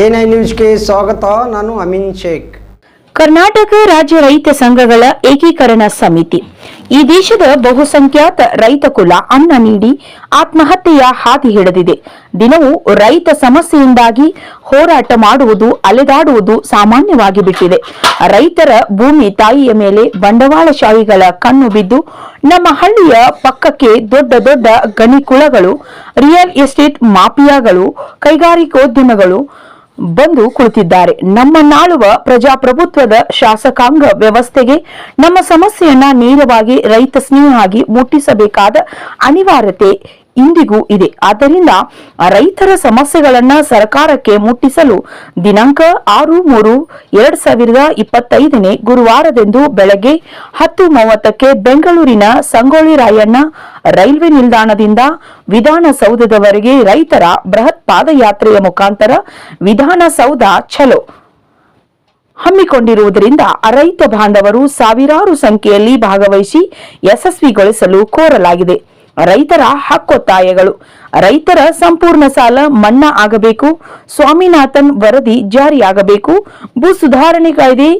N I ನ್ಯೂಸ್ಗೆ ಸ್ವಾಗತ, ನಾನು ಅಮಿನ್ ಶೇಖ್. ಕರ್ನಾಟಕ ರಾಜ್ಯ ರೈತ ಸಂಘಗಳ ಏಕೀಕರಣ ಸಮಿತಿ. ಈ ದೇಶದ ಬಹುಸಂಖ್ಯಾತ ರೈತ ಕುಲ ಅನ್ನ ನೀಡಿ ಆತ್ಮಹತ್ಯೆಯ ಹಾದಿ ಹಿಡಿದಿದೆ. ದಿನವೂ ರೈತ ಸಮಸ್ಯೆಯಿಂದಾಗಿ ಹೋರಾಟ ಮಾಡುವುದು, ಅಲೆದಾಡುವುದು ಸಾಮಾನ್ಯವಾಗಿ ಬಿಟ್ಟಿದೆ. ರೈತರ ಭೂಮಿ ತಾಯಿಯ ಮೇಲೆ ಬಂಡವಾಳಶಾಹಿಗಳ ಕಣ್ಣು ಬಿದ್ದು, ನಮ್ಮ ಹಳ್ಳಿಯ ಪಕ್ಕಕ್ಕೆ ದೊಡ್ಡ ದೊಡ್ಡ ಗಣಿಕುಳಗಳು, ರಿಯಲ್ ಎಸ್ಟೇಟ್ ಮಾಫಿಯಾಗಳು, ಕೈಗಾರಿಕೋದ್ಯಮಗಳು ಬಂದು ಕುಳಿತಿದ್ದಾರೆ. ನಮ್ಮ ನಾಳುವ ಪ್ರಜಾಪ್ರಭುತ್ವದ ಶಾಸಕಾಂಗ ವ್ಯವಸ್ಥೆಗೆ ನಮ್ಮ ಸಮಸ್ಯೆಯನ್ನ ನೇರವಾಗಿ ರೈತ ಸ್ನೇಹಿಯಾಗಿ ಮುಟ್ಟಿಸಬೇಕಾದ ಅನಿವಾರ್ಯತೆ ಇಂದಿಗೂ ಇದೆ. ಆದ್ದರಿಂದ ರೈತರ ಸಮಸ್ಯೆಗಳನ್ನ ಸರ್ಕಾರಕ್ಕೆ ಮುಟ್ಟಿಸಲು ದಿನಾಂಕ ಆರು ಮೂರು ಎರಡ್ ಸಾವಿರದ ಇಪ್ಪತ್ತೈದನೇ ಗುರುವಾರದಂದು ಬೆಳಗ್ಗೆ ಹತ್ತು ಮೂವತ್ತಕ್ಕೆ ಬೆಂಗಳೂರಿನ ಸಂಗೊಳ್ಳಿ ರಾಯಣ್ಣ ರೈಲ್ವೆ ನಿಲ್ದಾಣದಿಂದ ವಿಧಾನಸೌಧದವರೆಗೆ ರೈತರ ಬೃಹತ್ ಪಾದಯಾತ್ರೆಯ ಮುಖಾಂತರ ವಿಧಾನಸೌಧ ಚಲೋ ಹಮ್ಮಿಕೊಂಡಿರುವುದರಿಂದ ರೈತ ಬಾಂಧವರು ಸಾವಿರಾರು ಸಂಖ್ಯೆಯಲ್ಲಿ ಭಾಗವಹಿಸಿ ಯಶಸ್ವಿಗೊಳಿಸಲು ಕೋರಲಾಗಿದೆ. ರೈತರ ಹಕ್ಕೊತ್ತಾಯಗಳು ರೈತರ ಸಂಪೂರ್ಣ ಸಾಲ ಮನ್ನಾ ಆಗಬೇಕು. ಸ್ವಾಮಿನಾಥನ್ ವರದಿ ಜಾರಿಯಾಗಬೇಕು. ಭೂ ಸುಧಾರಣೆ ಕಾಯ್ದೆ,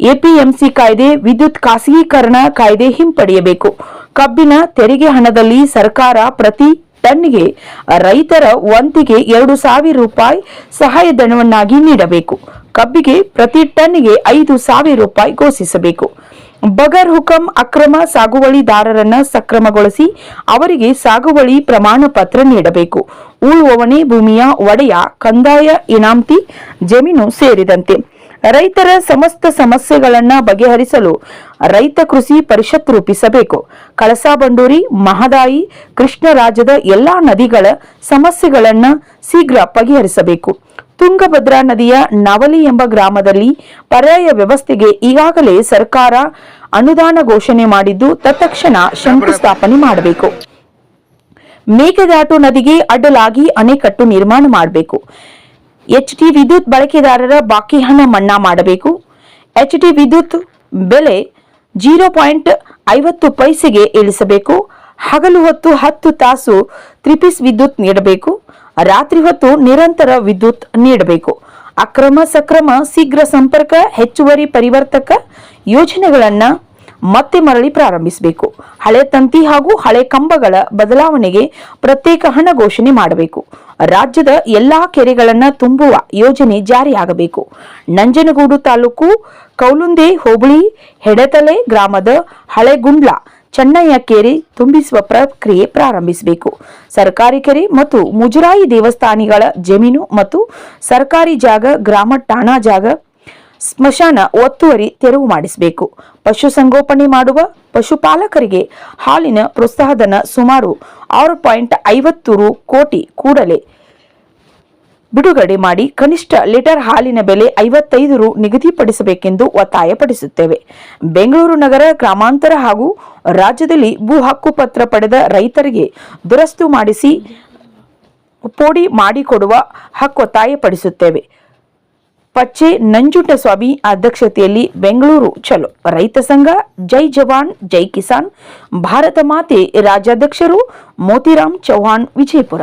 ಎಪಿಎಂಸಿ ಕಾಯ್ದೆ, ವಿದ್ಯುತ್ ಖಾಸಗೀಕರಣ ಕಾಯ್ದೆ ಹಿಂಪಡೆಯಬೇಕು. ಕಬ್ಬಿನ ತೆರಿಗೆ ಹಣದಲ್ಲಿ ಸರ್ಕಾರ ಪ್ರತಿ ಟನ್ಗೆ ರೈತರ ವಂತಿಗೆ ಎರಡು ಸಾವಿರ ರೂಪಾಯಿ ಸಹಾಯಧನವನ್ನಾಗಿ ನೀಡಬೇಕು. ಕಬ್ಬಿಗೆ ಪ್ರತಿ ಟನ್ಗೆ ಐದು ಸಾವಿರ ರೂಪಾಯಿ ಘೋಷಿಸಬೇಕು. ಬಗರ್ ಹುಕಂ ಅಕ್ರಮ ಸಾಗುವಳಿದಾರರನ್ನ ಸಕ್ರಮಗೊಳಿಸಿ ಅವರಿಗೆ ಸಾಗುವಳಿ ಪ್ರಮಾಣ ಪತ್ರ ನೀಡಬೇಕು. ಉಳುವವಣೆ ಭೂಮಿಯ ಒಡೆಯ ಕಂದಾಯ ಇನಾಮ್ತಿ ಜಮೀನು ಸೇರಿದಂತೆ. ರೈತರ ಸಮಸ್ತ ಸಮಸ್ಯೆಗಳನ್ನ ಬಗೆಹರಿಸಲು ರೈತ ಕೃಷಿ ಪರಿಷತ್ ರೂಪಿಸಬೇಕು. ಕಳಸಾ ಬಂಡೂರಿ, ಮಹದಾಯಿ ಕೃಷ್ಣರಾಜದ ಎಲ್ಲಾ ನದಿಗಳ ಸಮಸ್ಯೆಗಳನ್ನ ಶೀಘ್ರ ಬಗೆಹರಿಸಬೇಕು. ತುಂಗಭದ್ರಾ ನದಿಯ ನವಲಿ ಎಂಬ ಗ್ರಾಮದಲ್ಲಿ ಪರ್ಯಾಯ ವ್ಯವಸ್ಥೆಗೆ ಈಗಾಗಲೇ ಸರ್ಕಾರ ಅನುದಾನ ಘೋಷಣೆ ಮಾಡಿದ್ದು, ತತ್ಕ್ಷಣ ಶಂಕುಸ್ಥಾಪನೆ ಮಾಡಬೇಕು. ಮೇಕೆದಾಟು ನದಿಗೆ ಅಡ್ಡಲಾಗಿ ಅಣೆಕಟ್ಟು ನಿರ್ಮಾಣ ಮಾಡಬೇಕು. ಎಚ್ಟಿ ವಿದ್ಯುತ್ ಬಳಕೆದಾರರ ಬಾಕಿ ಹಣ ಮನ್ನಾ ಮಾಡಬೇಕು. ಎಚ್ಟಿ ವಿದ್ಯುತ್ ಬೆಲೆ ಜೀರೋ ಪಾಯಿಂಟ್ ಐವತ್ತು ಪೈಸೆಗೆ ಇಳಿಸಬೇಕು ಹಗಲು ಹೊತ್ತು ಹತ್ತು ತಾಸು ತ್ರಿಪಿಸ್ ವಿದ್ಯುತ್ ನೀಡಬೇಕು. ರಾತ್ರಿ ಹೊತ್ತು ನಿರಂತರ ವಿದ್ಯುತ್ ನೀಡಬೇಕು. ಅಕ್ರಮ ಸಕ್ರಮ ಶೀಘ್ರ ಸಂಪರ್ಕ, ಹೆಚ್ಚುವರಿ ಪರಿವರ್ತಕ ಯೋಜನೆಗಳನ್ನ ಮತ್ತೆ ಮರಳಿ ಪ್ರಾರಂಭಿಸಬೇಕು. ಹಳೆ ತಂತಿ ಹಾಗೂ ಹಳೆ ಕಂಬಗಳ ಬದಲಾವಣೆಗೆ ಪ್ರತ್ಯೇಕ ಹಣ ಘೋಷಣೆ ಮಾಡಬೇಕು. ರಾಜ್ಯದ ಎಲ್ಲಾ ಕೆರೆಗಳನ್ನ ತುಂಬುವ ಯೋಜನೆ ಜಾರಿಯಾಗಬೇಕು. ನಂಜನಗೂಡು ತಾಲೂಕು ಕೌಲುಂದೆ ಹೋಬಳಿ, ಹೆಡತಲೆ ಗ್ರಾಮದ ಹಳೆಗುಂಡ್ಲ ಚೆನ್ನಯ್ಯ ಕೆರೆ ತುಂಬಿಸುವ ಪ್ರಕ್ರಿಯೆ ಪ್ರಾರಂಭಿಸಬೇಕು. ಸರ್ಕಾರಿ ಕೆರೆ ಮತ್ತು ಮುಜರಾಯಿ ದೇವಸ್ಥಾನಿಗಳ ಜಮೀನು ಮತ್ತು ಸರ್ಕಾರಿ ಜಾಗ, ಗ್ರಾಮ, ಠಾಣಾ ಜಾಗ, ಸ್ಮಶಾನ ಒತ್ತುವರಿ ತೆರವು ಮಾಡಿಸಬೇಕು. ಪಶುಸಂಗೋಪನೆ ಮಾಡುವ ಪಶುಪಾಲಕರಿಗೆ ಹಾಲಿನ ಪ್ರೋತ್ಸಾಹಧನ ಸುಮಾರು ಆರು ಪಾಯಿಂಟ್ ಐವತ್ತು ರು ಕೋಟಿ ಕೂಡಲೇ ಬಿಡುಗಡೆ ಮಾಡಿ ಕನಿಷ್ಠ ಲೀಟರ್ ಹಾಲಿನ ಬೆಲೆ ಐವತ್ತೈದು ರು ನಿಗದಿಪಡಿಸಬೇಕೆಂದು ಒತ್ತಾಯಪಡಿಸುತ್ತೇವೆ. ಬೆಂಗಳೂರು ನಗರ ಗ್ರಾಮಾಂತರ ಹಾಗೂ ರಾಜ್ಯದಲ್ಲಿ ಭೂ ಹಕ್ಕು ಪತ್ರ ಪಡೆದ ರೈತರಿಗೆ ದುರಸ್ತು ಮಾಡಿಸಿ ಪೋಡಿ ಮಾಡಿಕೊಡುವ ಹಕ್ಕೊತ್ತಾಯಪಡಿಸುತ್ತೇವೆ ಪಚ್ಚೆ ನಂಜುಂಡಸ್ವಾಮಿ ಅಧ್ಯಕ್ಷತೆಯಲ್ಲಿ ಬೆಂಗಳೂರು ಚಲೋ. ರೈತ ಸಂಘ, ಜೈ ಜವಾನ್, ಜೈ ಕಿಸಾನ್. ಭಾರತ ಮಾತೆ ರಾಜ್ಯಾಧ್ಯಕ್ಷರು ಮೋತಿರಾಮ್ ಚೌಹಾಣ್, ವಿಜಯಪುರ.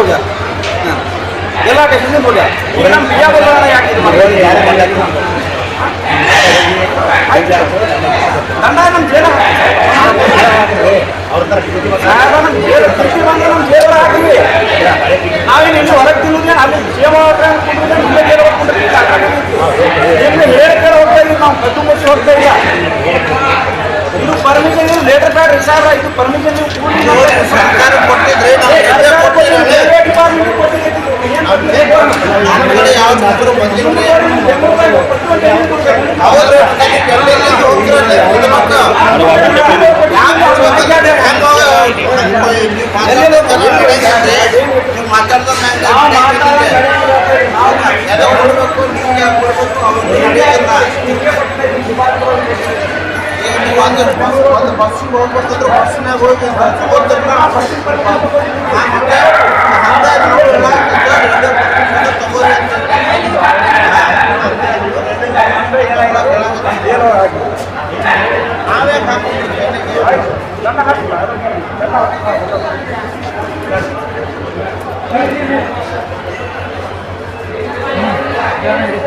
ಎಂಟು ದಿನ ಹೋಗ್ಯ ಎಲ್ಲ ಟೆಸ್ಟಿಂದ ಹೋಗ್ಯ? ಈಗ ನಮ್ಮ ಬಿಜಾಪುರ ಯಾಕೆ ಇದು ಬಂದಾರ? ನಮ್ಮ ಜೇಲ ನಮ್ಮ ಜೇಲ ಕೃಷಿ ಬಂದು ನಮ್ಮ ಜೇಲ ಹಾಕಿವಿ ಇಲ್ಲಿ ಹೊರಗೆ ತಿನ್ನುದೇ ಅಲ್ಲಿ ಸೇವ ನಿಮ್ಗೆ ಜೇಲ ನಿಮ್ಗೆ ಹೇಳಿಕೆ ಹೋಗ್ತಾ ಇದ್ದೀವಿ. ನಾವು ಇಲ್ಲ. ಪರ್ಮಿಷನ್ ಲೇಟರ್ ಬ್ಯಾಡ್ ರಿಸಾರ್ವ್ ಇದು ಪರ್ಮಿಷನ್ ಅಂಗಡಿ ಯಾವ್ದಾದ್ರು ಬಂದಿಲ್ರಿ ಅವರು ಒಂದು ಬಸ್ ಒಂದು ಬಸ್ಸಿಗೆ ಹೋಗ್ಬೇಕಂದ್ರೆ ಬಸ್ಸಿನಾಗ ಹೋಗಿ ಬಸ್ ಹೋಗ್ತಾರೆ Thank.